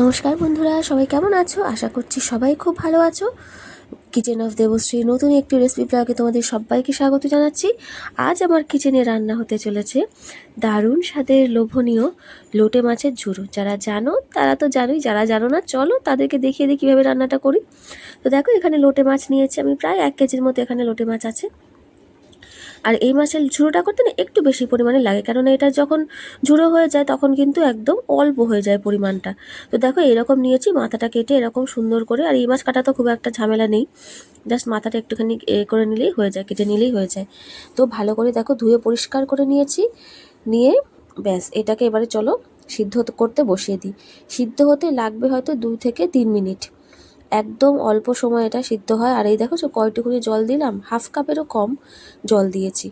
নমস্কার বন্ধুরা, সবাই কেমন আছো? আশা করছি সবাই খুব ভালো আছো। কিচেন অফ দেবশ্রী নতুন একটি রেসিপি ব্লগে তোমাদের সবাইকে স্বাগত জানাচ্ছি। আজ আমার কিচেনে রান্না হতে চলেছে দারুণ স্বাদের লোভনীয় লোটে মাছের ঝুড়ো। যারা জানো, তারা তো জানোই, যারা জানো না, চলো তাদেরকে দেখিয়ে দিই কীভাবে রান্নাটা করি। তো দেখো, এখানে লোটে মাছ নিয়েছি। আমি প্রায় এক কেজির মতো এখানে লোটে মাছ আছে। আর এই মাছের ঝুড়োটা করতে না একটু বেশি পরিমাণে লাগে, কেননা এটা যখন ঝুড়ো হয়ে যায় তখন কিন্তু একদম অল্প হয়ে যায় পরিমাণটা। তো দেখো এরকম নিয়েছি, মাথাটা কেটে এরকম সুন্দর করে, আর এই মাছ কাটা তো খুব একটা ঝামেলা নেই। জাস্ট মাথাটা একটুখানি এ করে নিলেই হয়ে যায়, কেটে নিলেই হয়ে যায়। তো ভালো করে দেখো ধুয়ে পরিষ্কার করে নিয়েছি, নিয়ে ব্যাস, এটাকে এবারে চলো সিদ্ধ করতে বসিয়ে দিই। সিদ্ধ হতে লাগবে হয়তো দুই থেকে তিন মিনিট। একদম অল্প সময় এটা সিদ্ধ হয়। আর এই দেখো কয়টুকুনি জল দিলাম, হাফ কাপেরও কম জল দিয়েছি।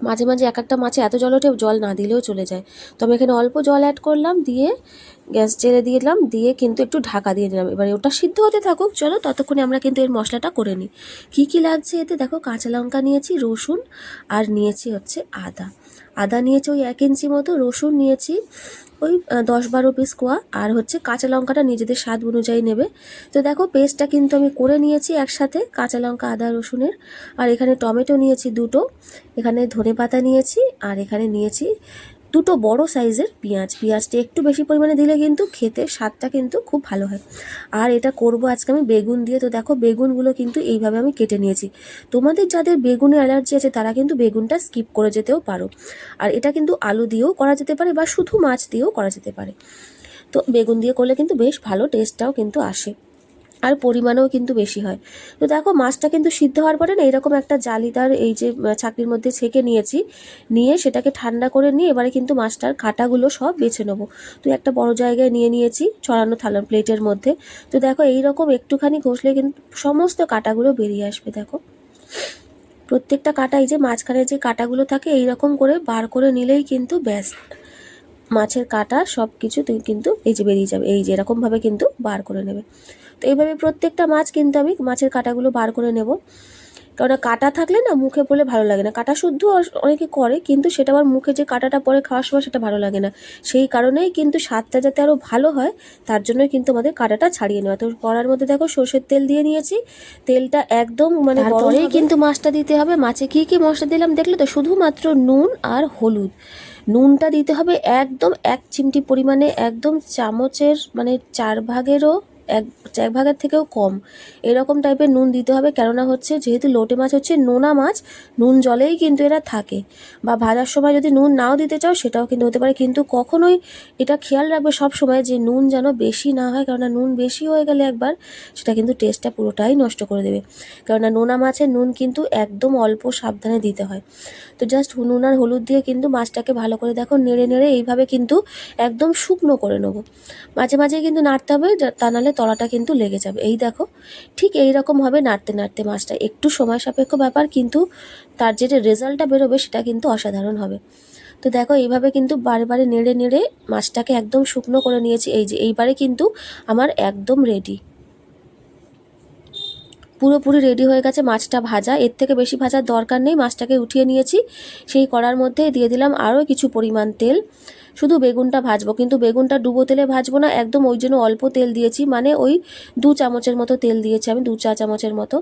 মাঝে মাঝে এক একটা মাছে এত জল ওঠে, জল না দিলেও চলে যায়। তো আমি এখানে অল্প জল অ্যাড করলাম, দিয়ে গ্যাস জেলে দিলাম, দিয়ে কিন্তু একটু ঢাকা দিয়ে দিলাম। এবার ওটা সিদ্ধ হতে থাকুক, চলো ততক্ষণে আমরা কিন্তু এর মশলাটা করে নিই। কী কী লাগছে এতে? দেখো কাঁচা লঙ্কা নিয়েছি, রসুন, আর নিয়েছি হচ্ছে আদা। আদা নিয়েছি ওই এক ইঞ্চি মতো, রসুন নিয়েছি ওই দশ বারো পিস কোয়া, আর হচ্ছে কাঁচা লঙ্কাটা নিজেদের স্বাদ অনুযায়ী নেবে। তো দেখো পেস্টটা কিন্তু আমি করে নিয়েছি একসাথে, কাঁচা লঙ্কা, আদা, রসুনের। আর এখানে টমেটো নিয়েছি দুটো, এখানে ধনে পাতা নিয়েছি, আর এখানে নিয়েছি দুটো বড় সাইজের পেঁয়াজ। পেঁয়াজটা একটু বেশি পরিমাণে দিলে কিন্তু খেতে স্বাদটা কিন্তু খুব ভালো হয়। আর এটা করব আজকে আমি বেগুন দিয়ে। তো দেখো, বেগুনগুলো কিন্তু এইভাবে আমি কেটে নিয়েছি। তোমাদের যাদের বেগুনে অ্যালার্জি আছে, তারা কিন্তু বেগুনটা স্কিপ করে যেতেও পারো। আর এটা কিন্তু আলু দিয়েও করা যেতে পারে বা শুধু মাছ দিয়েও করা যেতে পারে। তো বেগুন দিয়ে করলে কিন্তু বেশ ভালো টেস্টটাও কিন্তু আসে। আর পরিমাণেও কিন্তু বেশি হয়। তো দেখো, মাছটা কিন্তু সিদ্ধ হওয়ার পরে না এরকম একটা জালিদার এই যে ছাঁকনির মধ্যে ছেঁকে নিয়েছি, নিয়ে সেটাকে ঠান্ডা করে নিয়ে এবারে কিন্তু মাছটার কাঁটাগুলো সব বেছে নেব। তো একটা বড় জায়গায় নিয়ে নিয়েছি, ছড়ানো থালার প্লেটের মধ্যে। তো দেখো এই রকম একটুখানি ঘষলে কিন্তু সমস্ত কাঁটাগুলো বেরিয়ে আসবে, দেখো। প্রত্যেকটা কাটা এই যে, মাঝখানে যে কাটাগুলো থাকে এই রকম করে বার করে নিলেই কিন্তু ব্যাস। মাছের কাটা সব কিছু তুই কিন্তু এই যে বেরিয়ে যাবে। এই যে এরকমভাবে কিন্তু বার করে নেবে। তো এইভাবে প্রত্যেকটা মাছ কিন্তু আমি মাছের কাটাগুলো বার করে নেব। কারণ কাটা থাকলে না মুখে পড়লে ভালো লাগে না। কাটা শুদ্ধ অনেকে করে কিন্তু সেটা আবার মুখে যে কাটাটা পরে খাওয়ার সময় সেটা ভালো লাগে না। সেই কারণেই কিন্তু স্বাদটা যাতে আরও ভালো হয় তার জন্যই কিন্তু আমাদের কাটাটা ছাড়িয়ে নেওয়া। তো কড়ার মধ্যে দেখো সর্ষের তেল দিয়ে নিয়েছি। তেলটা একদম মানে তারপরেই কিন্তু মাছটা দিতে হবে। মাছে কী কী মশলা দিলাম দেখলে তো? শুধুমাত্র নুন আর হলুদ। নুনটা দিতে হবে একদম এক চিমটি পরিমাণে একদম চামচের মানে চার ভাগেরও এক এক ভাগের থেকেও কম। এরকম টাইপের নুন দিতে হবে, কেননা হচ্ছে যেহেতু লোটে মাছ হচ্ছে নোনা মাছ, নুন জলেই কিন্তু এরা থাকে। বা ভাজার সময় যদি নুন নাও দিতে চাও, সেটাও কিন্তু হতে পারে। কিন্তু কখনোই এটা খেয়াল রাখবে সব সময় যে নুন যেন বেশি না হয়, কেননা নুন বেশি হয়ে গেলে একবার সেটা কিন্তু টেস্টটা পুরোটাই নষ্ট করে দেবে। কেননা নোনা মাছের নুন কিন্তু একদম অল্প সাবধানে দিতে হয়। তো জাস্ট নুন আর হলুদ দিয়ে কিন্তু মাছটাকে ভালো করে দেখো নেড়ে নেড়ে এইভাবে কিন্তু একদম শুকনো করে নেব। মাঝে মাঝে কিন্তু নাড়তে হবে তা নাহলে তলাটা কিন্তু লেগে যাবে। এই দেখো, ঠিক এই রকম হবে নাড়তে নাড়তে মাছটা। একটু সময় সাপেক্ষ ব্যাপার, কিন্তু তার যেটা রেজাল্টটা বেরোবে সেটা কিন্তু অসাধারণ হবে। তো দেখো, এইভাবে কিন্তু বারে বারে নেড়ে নেড়ে মাছটাকে একদম শুকনো করে নিয়েছি। এই যে, এইবারে কিন্তু আমার একদম রেডি পুরোপুরি রেডি হয়ে গেছে মাছটা ভাজা। এর থেকে বেশি ভাজার দরকার নেই, মাছটাকে উঠিয়ে নিয়েছি। সেই কড়ার মধ্যে দিয়ে দিলাম আরও কিছু পরিমাণ তেল। শুধু বেগুনটা ভাজবো, কিন্তু বেগুনটা ডুবো তেলে ভাজবো না, একদম ওই জন্য অল্প তেল দিয়েছি মানে ওই দু চামচের মতো তেল দিয়েছি আমি, দু চা চামচের মতো।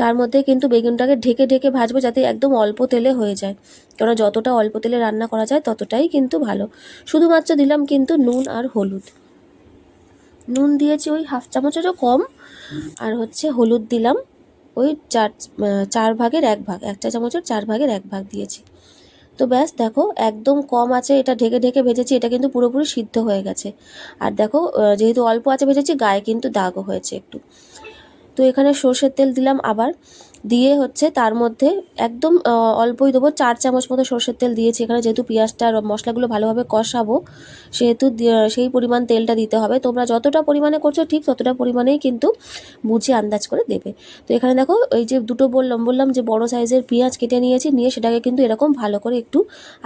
তার মধ্যে কিন্তু বেগুনটাকে ঢেকে ঢেকে ভাজবো যাতে একদম অল্প তেলে হয়ে যায়। কেননা যতটা অল্প তেলে রান্না করা যায় ততটাই কিন্তু ভালো। শুধুমাত্র দিলাম কিন্তু নুন আর হলুদ। নুন দিয়েছি ওই হাফ চামচেরও কম। আর হচ্ছে হলুদ দিলাম। ওই চার চার ভাগের এক ভাগ, একটা চামচের চার ভাগের এক ভাগ দিয়েছি। তো ব্যাস, দেখো, একদম কম আছে, এটা ঢেকে ঢেকে ভেজেছি, এটা কিন্তু পুরোপুরি সিদ্ধ হয়ে গেছে। আর দেখো যেহেতু অল্প আছে ভেজেছি, গায়ে কিন্তু দাগও হয়েছে একটু। তো এখানে সর্ষের তেল দিলাম আবার। দিয়ে হচ্ছে তার মধ্যে একদম অল্পই দেবো, চার চামচ মতো সর্ষের তেল দিয়েছি। এখানে যেহেতু পেঁয়াজটা আর মশলাগুলো ভালোভাবে কষাবো, সেহেতু সেই পরিমাণ তেলটা দিতে হবে। তোমরা যতটা পরিমাণে করছ ঠিক ততটা পরিমাণেই কিন্তু বুঝে আন্দাজ করে দেবে। তো এখানে দেখো, এই যে দুটো বললাম বললাম যে বড় সাইজের পেঁয়াজ কেটে নিয়েছি, নিয়ে সেটাকে কিন্তু এরকম ভালো করে একটু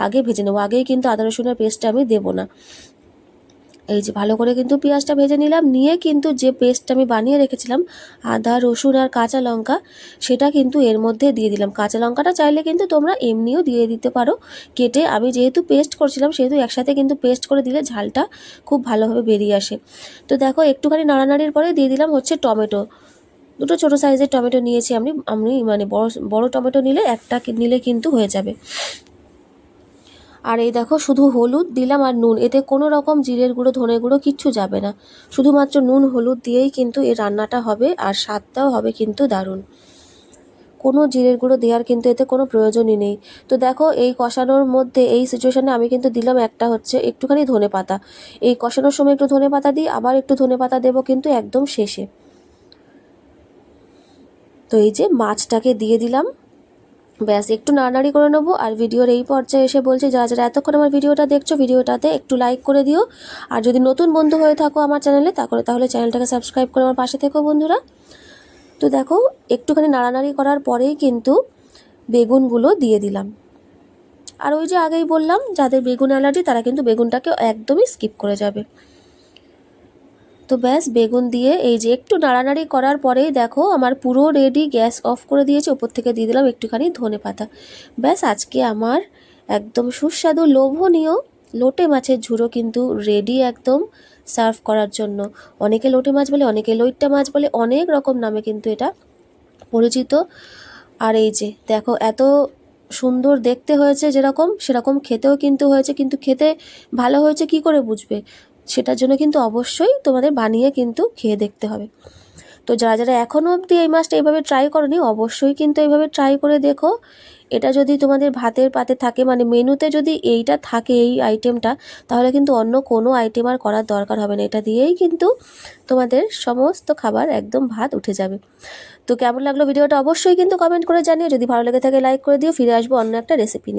আগে ভেজে নেব। আগেই কিন্তু আদা রসুনের পেস্টটা আমি দেবো না। এই যে ভালো করে কিন্তু পেঁয়াজটা ভেজে নিলাম। নিয়ে কিন্তু যে পেস্টটা আমি বানিয়ে রেখেছিলাম, আদা, রসুন আর কাঁচা লঙ্কা, সেটা কিন্তু এর মধ্যে দিয়ে দিলাম। কাঁচা লঙ্কাটা চাইলে কিন্তু তোমরা এমনিও দিয়ে দিতে পারো। কেটে আমি যেহেতু পেস্ট করছিলাম, সেহেতু একসাথে কিন্তু পেস্ট করে দিলে ঝালটা খুব ভালোভাবে বেরিয়ে আসে। তো দেখো, একটুখানি নাড়ানাড়ির পরে দিয়ে দিলাম হচ্ছে টমেটো। দুটো ছোটো সাইজের টমেটো নিয়েছি আমি। আমি মানে বড় বড় টমেটো নিলে একটা নিলে কিন্তু হয়ে যাবে। আর এই দেখো, শুধু হলুদ দিলাম আর নুন। এতে কোনো রকম জিরের গুঁড়ো ধনে গুঁড়ো কিচ্ছু যাবে না। শুধুমাত্র নুন, হলুদ দিয়েই কিন্তু এই রান্নাটা হবে আর স্বাদটাও হবে কিন্তু দারুণ। কোনো জিরের গুঁড়ো দেওয়ার কিন্তু এতে কোনো প্রয়োজনই নেই। তো দেখো, এই কষানোর মধ্যে এই সিচুয়েশানে আমি কিন্তু দিলাম একটা হচ্ছে একটুখানি ধনে পাতা। এই কষানোর সময় একটু ধনে পাতা দিই, আবার একটু ধনে পাতা দেবো কিন্তু একদম শেষে। তো এই যে মাছটাকে দিয়ে দিলাম। ব্যাস, একটু নাড়াড়ি করে নেব আর ভিডিওর এই পর্যায়ে এসে বলছি, যারা যারা এতক্ষণ আমার ভিডিওটা দেখছ, ভিডিওটাতে একটু লাইক করে দিও। আর যদি নতুন বন্ধু হয়ে থাকো আমার চ্যানেলে তাহলে তাহলে চ্যানেলটাকে সাবস্ক্রাইব করে আমার পাশে থেকো বন্ধুরা। তো দেখো, একটুখানি নাড়ানাড়ি করার পরেই কিন্তু বেগুনগুলো দিয়ে দিলাম। আর ওই যে আগেই বললাম, যাদের বেগুন অ্যালার্জি তারা কিন্তু বেগুনটাকে একদমই স্কিপ করে যাবে। তো ব্যাস, বেগুন দিয়ে এই যে একটু নাড়ানাড়ি করার পরেই দেখো আমার পুরো রেডি গ্যাস অফ করে দিয়েছি। ওপর থেকে দিয়ে দিলাম একটুখানি ধনে পাতা। ব্যাস, আজকে আমার একদম সুস্বাদু লোভনীয় লোটে মাছের ঝুড়ো কিন্তু রেডি একদম সার্ভ করার জন্য। অনেকে লোটে মাছ বলে, অনেকে লইট্টা মাছ বলে, অনেক রকম নামে কিন্তু এটা পরিচিত। আর এই যে দেখো, এত সুন্দর দেখতে হয়েছে যেরকম, সেরকম খেতেও কিন্তু হয়েছে, কিন্তু খেতে ভালো হয়েছে কি করে বুঝবে? সেটার জন্য কিন্তু অবশ্যই তোমাদের বানিয়ে কিন্তু খেয়ে দেখতে হবে। তো যারা যারা এখনও অবধি এই মাছটা এইভাবে ট্রাই করনি, অবশ্যই কিন্তু এইভাবে ট্রাই করে দেখো। এটা যদি তোমাদের ভাতের পাতে থাকে মানে মেনুতে যদি এইটা থাকে, এই আইটেমটা তাহলে কিন্তু অন্য কোনো আইটেম আর করার দরকার হবে না। এটা দিয়েই কিন্তু তোমাদের সমস্ত খাবার একদম ভাত উঠে যাবে। তো কেমন লাগল ভিডিওটা অবশ্যই কিন্তু কমেন্ট করে জানিও। যদি ভালো লেগে থাকে লাইক করে দিও। ফিরে আসব অন্য একটা রেসিপি নিয়ে।